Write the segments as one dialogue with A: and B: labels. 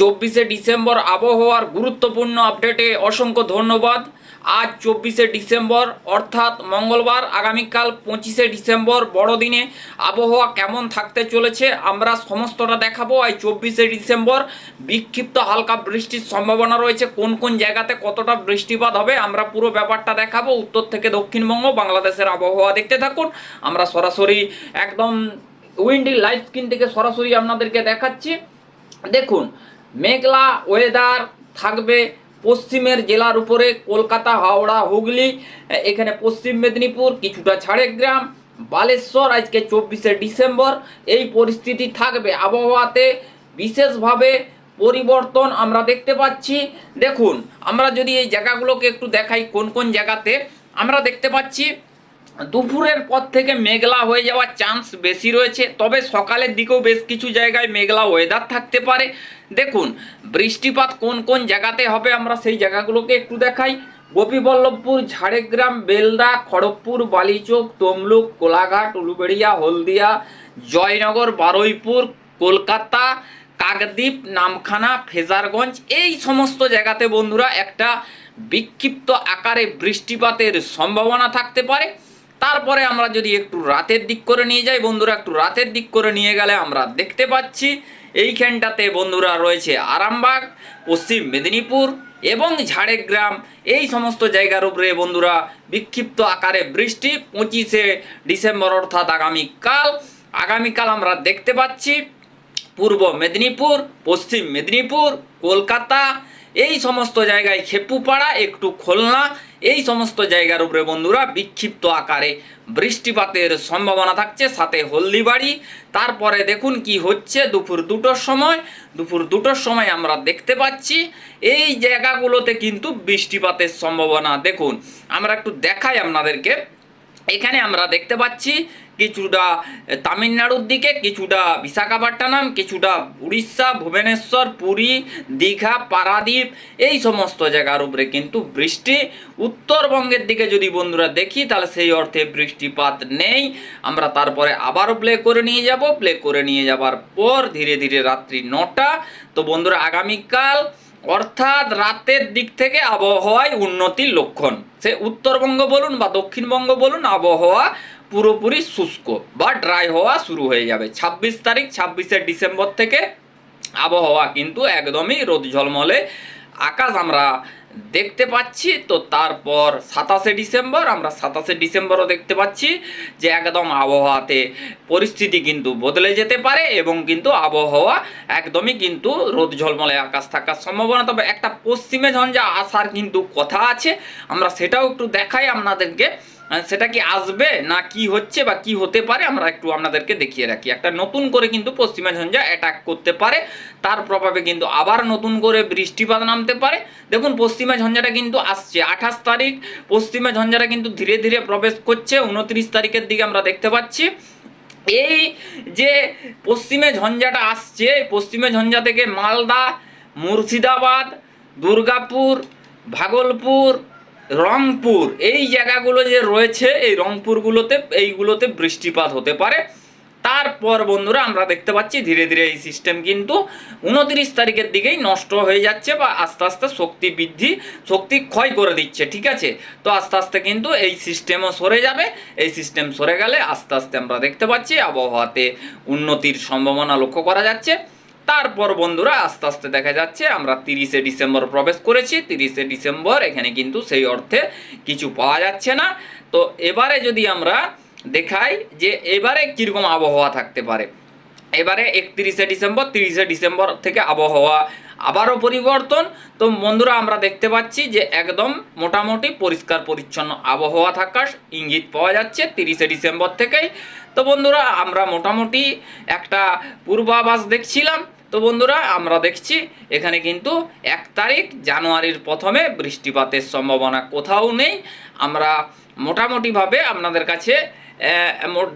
A: চব্বিশে ডিসেম্বর আবহাওয়ার গুরুত্বপূর্ণ আপডেটে অসংখ্য ধন্যবাদ। আজ চব্বিশে ডিসেম্বর, অর্থাৎ মঙ্গলবার, আগামীকাল পঁচিশে ডিসেম্বর, বড়দিনে আবহাওয়া কেমন থাকতে চলেছে আমরা সমস্তটা দেখাবো। এই চব্বিশে ডিসেম্বর, বিক্ষিপ্ত হালকা বৃষ্টির সম্ভাবনা রয়েছে। কোন কোন জায়গাতে কতটা বৃষ্টিপাত হবে আমরা পুরো ব্যাপারটা দেখাবো। উত্তর থেকে দক্ষিণবঙ্গ, বাংলাদেশের আবহাওয়া দেখতে থাকুন। আমরা সরাসরি একদম উইন্ডি লাইভ স্ক্রিন থেকে সরাসরি আপনাদেরকে দেখাচ্ছি। দেখুন মেঘলা ওয়েদার থাকবে পশ্চিমের জেলার উপরে, কলকাতা, হাওড়া, হুগলি, এখানে পশ্চিম মেদিনীপুর, কিছুটা ঝাড়গ্রাম, বালেশ্বর, আজকে চব্বিশে ডিসেম্বর, এই পরিস্থিতি থাকবে। আবহাওয়াতে বিশেষভাবে পরিবর্তন আমরা দেখতে পাচ্ছি। দেখুন, আমরা যদি এই জায়গাগুলোকে একটু দেখাই, কোন কোন জায়গাতে, আমরা দেখতে পাচ্ছি দুপুরের পর থেকে মেঘলা হয়ে যাওয়ার চান্স বেশি রয়েছে। তবে সকালের দিকেও বেশ কিছু জায়গায় মেঘলা ওয়েদার থাকতে পারে। দেখুন, বৃষ্টিপাত কোন কোন জায়গাতে হবে আমরা সেই জায়গাগুলোকে একটু দেখাই। গোপীবল্লভপুর, ঝাড়গ্রাম, বেলদা, খড়গপুর, বালিচক, তমলুক, কোলাঘাট, উলুবেড়িয়া, হলদিয়া, জয়নগর, বারুইপুর, কলকাতা, কাকদ্বীপ, নামখানা, ফেজারগঞ্জ, এই সমস্ত জায়গাতে বন্ধুরা একটা বিক্ষিপ্ত আকারে বৃষ্টিপাতের সম্ভাবনা থাকতে পারে। তারপরে আমরা যদি একটু রাতের দিক করে নিয়ে যাই, বন্ধুরা একটু রাতের দিক করে নিয়ে গেলে আমরা দেখতে পাচ্ছি এইখানটাতে বন্ধুরা রয়েছে আরামবাগ, পশ্চিম মেদিনীপুর এবং ঝাড়গ্রাম। এই সমস্ত জায়গার উপরে বন্ধুরা বিক্ষিপ্ত আকারে বৃষ্টি পঁচিশে ডিসেম্বর অর্থাৎ আগামীকাল। আগামীকাল আমরা দেখতে পাচ্ছি পূর্ব মেদিনীপুর, পশ্চিম মেদিনীপুর, কলকাতা, এই সমস্ত জায়গায় খেপুপাড়া, একটু খুলনা এই সমস্ত জায়গার উপরে বন্ধুরা বিক্ষিপ্ত আকারে বৃষ্টিপাতের সম্ভাবনা থাকছে, সাথে হলদিবাড়ি। তারপরে দেখুন কি হচ্ছে, দুপুর দুটোর সময়। দুপুর দুটোর সময় আমরা দেখতে পাচ্ছি, এই জায়গাগুলোতে কিন্তু বৃষ্টিপাতের সম্ভাবনা। দেখুন, আমরা একটু দেখাই আপনাদেরকে। এখানে আমরা দেখতে পাচ্ছি কিছুটা তামিলনাড়ুর দিকে কিছুটা বিশাখাপট্টনম, কিছুটা উড়িষ্যা, ভুবনেশ্বর, পুরী, দীঘা, পারাদ্বীপ, এই সমস্ত জায়গার উপরে কিন্তু বৃষ্টি। উত্তরবঙ্গের দিকে যদি বন্ধুরা দেখি, তাহলে সেই অর্থে বৃষ্টিপাত নেই। আমরা তারপরে আবারও প্লে করে নিয়ে যাব। প্লে করে নিয়ে যাবার পর ধীরে ধীরে রাত্রি নটা। তো বন্ধুরা, আগামীকাল অর্থাৎ রাতের দিক থেকে আবহাওয়ায় উন্নতির লক্ষণ। সে উত্তরবঙ্গ বলুন বা দক্ষিণবঙ্গ বলুন, আবহাওয়া পুরোপুরি শুষ্ক বা ড্রাই হওয়া শুরু হয়ে যাবে। ছাব্বিশ তারিখ, ছাব্বিশে ডিসেম্বর থেকে আবহাওয়া কিন্তু একদমই রোদ ঝলমলে। আকাশ আমরা দেখতে পাচ্ছি, তো তারপর সাতাশে ডিসেম্বর, আমরা সাতাশে ডিসেম্বরও দেখতে পাচ্ছি যে একদম আবহাওয়াতে পরিস্থিতি কিন্তু বদলে যেতে পারে এবং কিন্তু আবহাওয়া একদমই কিন্তু রোদ ঝলমলে আকাশ থাকার সম্ভাবনা। তবে একটা পশ্চিমে ঝঞ্ঝা আসার কিন্তু কথা আছে, আমরা সেটাও একটু দেখাই আপনাদেরকে। সেটা কি আসবে না কি হচ্ছে বা কি হতে পারে আমরা একটু আপনাদেরকে দেখিয়ে রাখি। একটা নতুন করে কিন্তু পশ্চিমা ঝঞ্ঝা অ্যাটাক করতে পারে। তার প্রভাবে কিন্তু আবার নতুন করে বৃষ্টিপাত নামতে পারে। দেখুন, পশ্চিমা ঝঞ্ঝাটা কিন্তু আসছে। আঠাশ তারিখ পশ্চিমা ঝঞ্ঝাটা কিন্তু ধীরে ধীরে প্রবেশ করছে। উনত্রিশ তারিখের দিকে আমরা দেখতে পাচ্ছি। এই যে পশ্চিমে ঝঞ্ঝাটা আসছে, পশ্চিমে ঝঞ্ঝা থেকে মালদা, মুর্শিদাবাদ, দুর্গাপুর, ভাগলপুর রংপুর, এই জায়গাগুলো যে রয়েছে, এই রংপুরগুলোতে, এইগুলোতে বৃষ্টিপাত হতে পারে। তারপর বন্ধুরা, আমরা দেখতে পাচ্ছি ধীরে ধীরে এই সিস্টেম কিন্তু উনত্রিশ তারিখের দিকেই নষ্ট হয়ে যাচ্ছে বা আস্তে আস্তে শক্তি বৃদ্ধি, শক্তি ক্ষয় করে দিচ্ছে, ঠিক আছে? তো আস্তে আস্তে কিন্তু এই সিস্টেমও সরে যাবে। এই সিস্টেম সরে গেলে আস্তে আস্তে আমরা দেখতে পাচ্ছি আবহাওয়াতে উন্নতির সম্ভাবনা লক্ষ্য করা যাচ্ছে। তারপর বন্ধুরা আস্তে আস্তে দেখা যাচ্ছে, আমরা তিরিশে ডিসেম্বর প্রবেশ করেছি। তিরিশে ডিসেম্বর, এখানে কিন্তু সেই অর্থে কিছু পাওয়া যাচ্ছে না। তো এবারে যদি আমরা দেখাই যে এবারে কীরকম আবহাওয়া থাকতে পারে। এবারে একত্রিশে ডিসেম্বর, তিরিশে ডিসেম্বর থেকে আবহাওয়া আবারও পরিবর্তন। তো বন্ধুরা, আমরা দেখতে পাচ্ছি যে একদম মোটামুটি পরিষ্কার, পরিচ্ছন্ন আবহাওয়া থাকার ইঙ্গিত পাওয়া যাচ্ছে তিরিশে ডিসেম্বর থেকেই। তো বন্ধুরা, আমরা মোটামুটি একটা পূর্বাভাস দেখছিলাম। তো বন্ধুরা, আমরা দেখছি এখানে কিন্তু এক তারিখ, জানুয়ারির প্রথমে বৃষ্টিপাতের সম্ভাবনা কোথাও নেই। আমরা মোটামুটিভাবে আপনাদের কাছে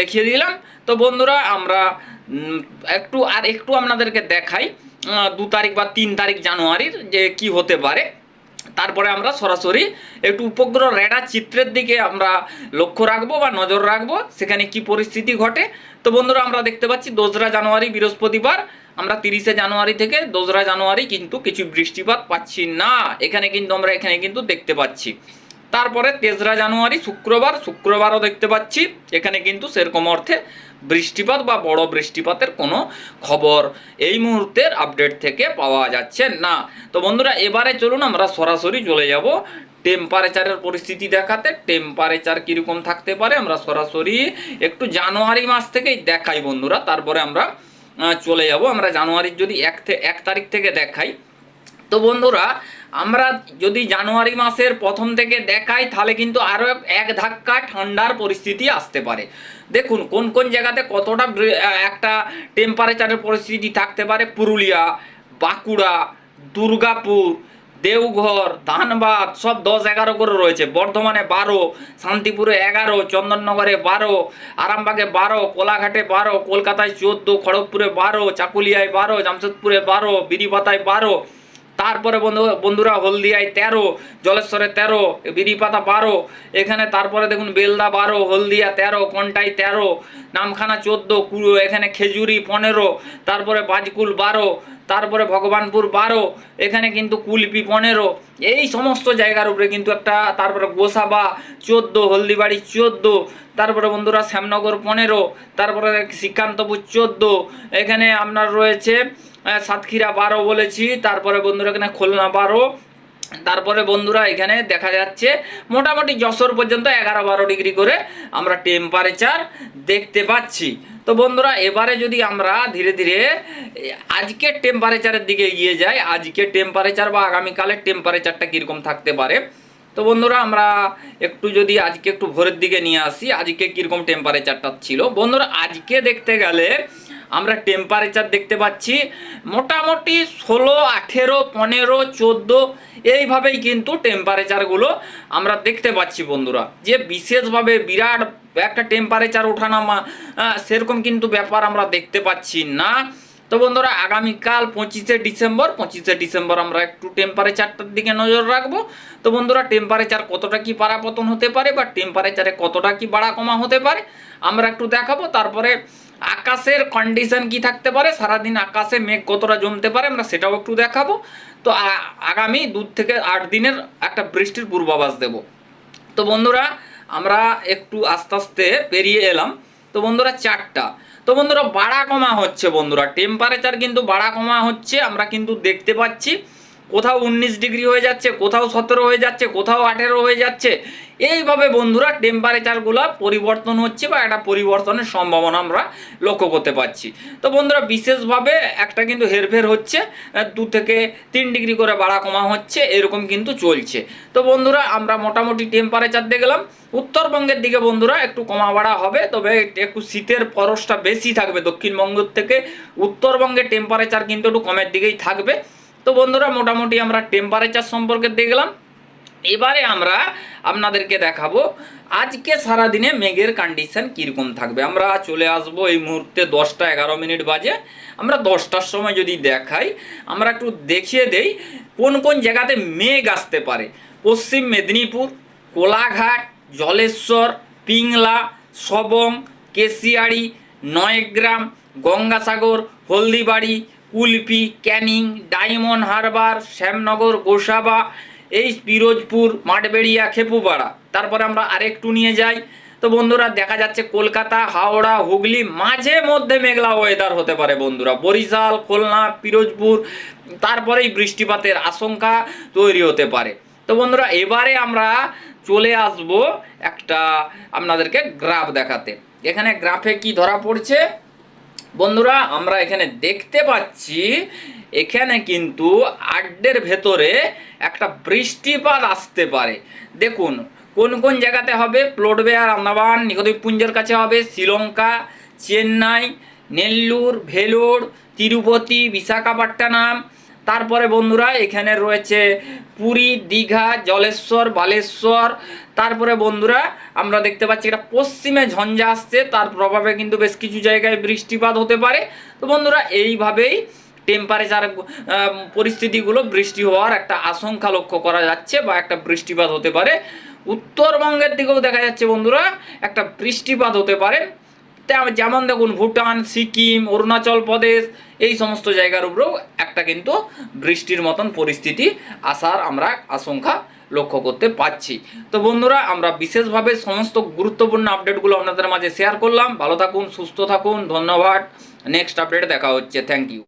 A: দেখিয়ে দিলাম। তো বন্ধুরা, আমরা একটু আর একটু আপনাদেরকে দেখাই দু তারিখ বা তিন তারিখ জানুয়ারির যে কি হতে পারে। তারপরে আমরা সরাসরি একটু উপগ্রহ রেডার চিত্রের দিকে আমরা লক্ষ্য রাখব বা নজর রাখব, সেখানে কি পরিস্থিতি ঘটে। তো বন্ধুরা, আমরা দেখতে পাচ্ছি দোসরা জানুয়ারি, বৃহস্পতিবার। আমরা তিরিশে জানুয়ারি থেকে দোসরা জানুয়ারি কিন্তু কিছু বৃষ্টিপাত পাচ্ছি না। এখানে কিন্তু আমরা, এখানে কিন্তু দেখতে পাচ্ছি। তারপরে তেসরা জানুয়ারি শুক্রবার, শুক্রবারও দেখতে পাচ্ছি। এখানে কিন্তু সেরকম অর্থে বৃষ্টিপাত বা বড় বৃষ্টিপাতের কোনো খবর এই মুহূর্তের আপডেট থেকে পাওয়া যাচ্ছে না। তো বন্ধুরা, এবারে চলুন আমরা সরাসরি চলে যাব টেম্পারেচারের পরিস্থিতি দেখাতে। টেম্পারেচার কীরকম থাকতে পারে আমরা সরাসরি একটু জানুয়ারি মাস থেকেই দেখাই বন্ধুরা। তারপরে আমরা চলে যাব। আমরা জানুয়ারির যদি এক এক তারিখ থেকে দেখাই। তো বন্ধুরা আমরা যদি জানুয়ারি মাসের প্রথম থেকে দেখাই, তাহলে কিন্তু আরও এক ধাক্কা ঠান্ডার পরিস্থিতি আসতে পারে। দেখুন, কোন কোন জায়গাতে কতটা একটা টেম্পারেচারের পরিস্থিতি থাকতে পারে? পুরুলিয়া, বাঁকুড়া, দুর্গাপুর, দেওঘর, ধানবাদ, সব দশ এগারো করে রয়েছে। বর্ধমানে বারো, শান্তিপুরে এগারো, চন্দননগরে বারো, আরামবাগে বারো, কোলাঘাটে বারো, কলকাতায় চোদ্দ, খড়গপুরে বারো, চাকুলিয়ায় বারো, জামশেদপুরে বারো, বিরিপাতায় বারো তারপরে বন্ধু, বন্ধুরা, হলদিয়ায় তেরো, জলেশ্বরে তেরো বিড়িপাতা বারো, এখানে তারপরে দেখুন বেলদা বারো, হলদিয়া তেরো, কন্টাই তেরো, নামখানা চোদ্দ এখানে খেজুরি পনেরো, তারপরে বাজকুল বারো তারপরে ভগবানপুর বারো, এখানে কিন্তু কুলপি পনেরো, এই সমস্ত জায়গার উপরে কিন্তু একটা তারপরে গোসাবা চোদ্দ, হলদিবাড়ি চোদ্দ, তারপরে বন্ধুরা শ্যামনগর পনেরো, তারপরে শ্রীকান্তপুর চোদ্দ, এখানে আপনার রয়েছে সাতক্ষীরা বারো বলেছি, তারপরে বন্ধুরা এখানে খুলনা বারো, তারপরে বন্ধুরা এখানে দেখা যাচ্ছে মোটামুটি যশোর পর্যন্ত এগারো বারো ডিগ্রি করে আমরা টেম্পারেচার দেখতে পাচ্ছি। তো বন্ধুরা, এবারে যদি আমরা ধীরে ধীরে আজকের টেম্পারেচারের দিকে এগিয়ে যাই, আজকের টেম্পারেচার বা আগামীকালের টেম্পারেচারটা কীরকম থাকতে পারে? তো বন্ধুরা, আমরা একটু যদি আজকে একটু ভোরের দিকে নিয়ে আসি, আজকে কীরকম টেম্পারেচারটা ছিল? বন্ধুরা, আজকে দেখতে গেলে আমরা টেম্পারেচার দেখতে পাচ্ছি মোটামুটি ষোলো, আঠেরো, পনেরো, চোদ্দ, এইভাবেই কিন্তু টেম্পারেচারগুলো আমরা দেখতে পাচ্ছি বন্ধুরা। যে বিশেষভাবে বিরাট একটা টেম্পারেচার ওঠানামা সেরকম কিন্তু ব্যাপার আমরা দেখতে পাচ্ছি না। তো বন্ধুরা, আগামীকাল পঁচিশে ডিসেম্বর পঁচিশে ডিসেম্বর আমরা একটু টেম্পারেচারটার দিকে নজর রাখব। তো বন্ধুরা টেম্পারেচার কতটা কি পারাপতন হতে পারে বা টেম্পারেচারে কতটা কি বাড়া কমা হতে পারে, আমরা একটু দেখাবো। তারপরে আকাশের কন্ডিশন কি থাকতে পারে, সারাদিন আকাশে মেঘ কতটা জমতে পারে, আমরা সেটাও একটু দেখাবো। তো আগামী দু থেকে আট দিনের একটা বৃষ্টির পূর্বাভাস দেব। তো বন্ধুরা আমরা একটু আস্তে আস্তে পেরিয়ে এলাম। তো বন্ধুরা চারটা। তো বন্ধুরা বাড়া কমা হচ্ছে বন্ধুরা। টেম্পারেচার কিন্তু বাড়া কমা হচ্ছে, আমরা কিন্তু দেখতে পাচ্ছি। কোথাও উনিশ ডিগ্রি হয়ে যাচ্ছে, কোথাও সতেরো হয়ে যাচ্ছে, কোথাও আঠেরো হয়ে যাচ্ছে। এইভাবে বন্ধুরা টেম্পারেচারগুলো পরিবর্তন হচ্ছে বা একটা পরিবর্তনের সম্ভাবনা আমরা লক্ষ্য করতে পারছি। তো বন্ধুরা, বিশেষভাবে একটা কিন্তু হেরফের হচ্ছে দু থেকে তিন ডিগ্রি করে বাড়া কমা হচ্ছে, এরকম কিন্তু চলছে। তো বন্ধুরা, আমরা মোটামুটি টেম্পারেচার দেখলাম উত্তরবঙ্গের দিকে বন্ধুরা, একটু কমা বাড়া হবে, তবে একটু শীতের পরশটা বেশি থাকবে। দক্ষিণবঙ্গের থেকে উত্তরবঙ্গের টেম্পারেচার কিন্তু একটু কমের দিকেই থাকবে। তো বন্ধুরা, মোটামুটি আমরা টেম্পারেচার সম্পর্কে দেখলাম এবারে আমরা আপনাদেরকে দেখাবো আজকে সারাদিনে মেঘের কন্ডিশন কীরকম থাকবে। আমরা চলে আসব এই মুহূর্তে দশটা এগারো মিনিট বাজে। আমরা দশটার সময় যদি দেখাই, আমরা একটু দেখিয়ে দেই কোন কোন জায়গাতে মেঘ আসতে পারে। পশ্চিম মেদিনীপুর, কোলাঘাট, জলেশ্বর, পিংলা, সবং, কেশিয়াড়ি, নয়গ্রাম, গঙ্গাসাগর, হলদিবাড়ি কুলপি, ক্যানিং, ডায়মন্ড হারবার, শ্যামনগর, গোসাবা, এই পিরোজপুর, মাঠবেড়িয়া, খেপুপাড়া। তারপরে আমরা আরেকটু নিয়ে যাই। তো বন্ধুরা, দেখা যাচ্ছে কলকাতা, হাওড়া, হুগলি মাঝে মধ্যে মেঘলা ওয়েদার হতে পারে বন্ধুরা। বরিশাল, খুলনা, পিরোজপুর, তারপরেই বৃষ্টিপাতের আশঙ্কা তৈরি হতে পারে। তো বন্ধুরা, এবারে আমরা চলে আসব একটা আপনাদেরকে গ্রাফ দেখাতে। এখানে গ্রাফে কি ধরা পড়ছে? বন্ধুরা, আমরা এখানে দেখতে পাচ্ছি, এখানে কিন্তু আড্ডের ভেতরে একটা বৃষ্টিপাত আসতে পারে। দেখুন, কোন কোন জায়গাতে হবে? প্লোটবেয়ার, আন্দামান নিকোদ্বীপপুঞ্জের কাছে হবে, শ্রীলঙ্কা, চেন্নাই, নেল্লুর, ভেলোর, তিরুপতি, বিশাখাপট্টনম তারপরে বন্ধুরা এখানে রয়েছে পুরী, দীঘা, জলেশ্বর, বালেশ্বর। তারপরে বন্ধুরা আমরা দেখতে পাচ্ছি এটা পশ্চিমে ঝঞ্ঝা আসছে, তার প্রভাবে কিন্তু বেশ কিছু জায়গায় বৃষ্টিপাত হতে পারে। তো বন্ধুরা এইভাবেই টেম্পারেচার পরিস্থিতিগুলো বৃষ্টি হওয়ার একটা আশঙ্কা লক্ষ্য করা যাচ্ছে বা একটা বৃষ্টিপাত হতে পারে। উত্তরবঙ্গের দিকেও দেখা যাচ্ছে বন্ধুরা একটা বৃষ্টিপাত হতে পারে। যেমন দেখুন ভুটান, সিকিম, অরুণাচল প্রদেশ, এই সমস্ত জায়গার উপরেও একটা কিন্তু বৃষ্টির মতন পরিস্থিতি আসার আমরা আশঙ্কা লক্ষ্য করতে পাচ্ছি। তো বন্ধুরা, আমরা বিশেষভাবে সমস্ত গুরুত্বপূর্ণ আপডেটগুলো আপনাদের মাঝে শেয়ার করলাম। ভালো থাকুন, সুস্থ থাকুন, ধন্যবাদ। নেক্সট আপডেট দেখা হচ্ছে। Thank you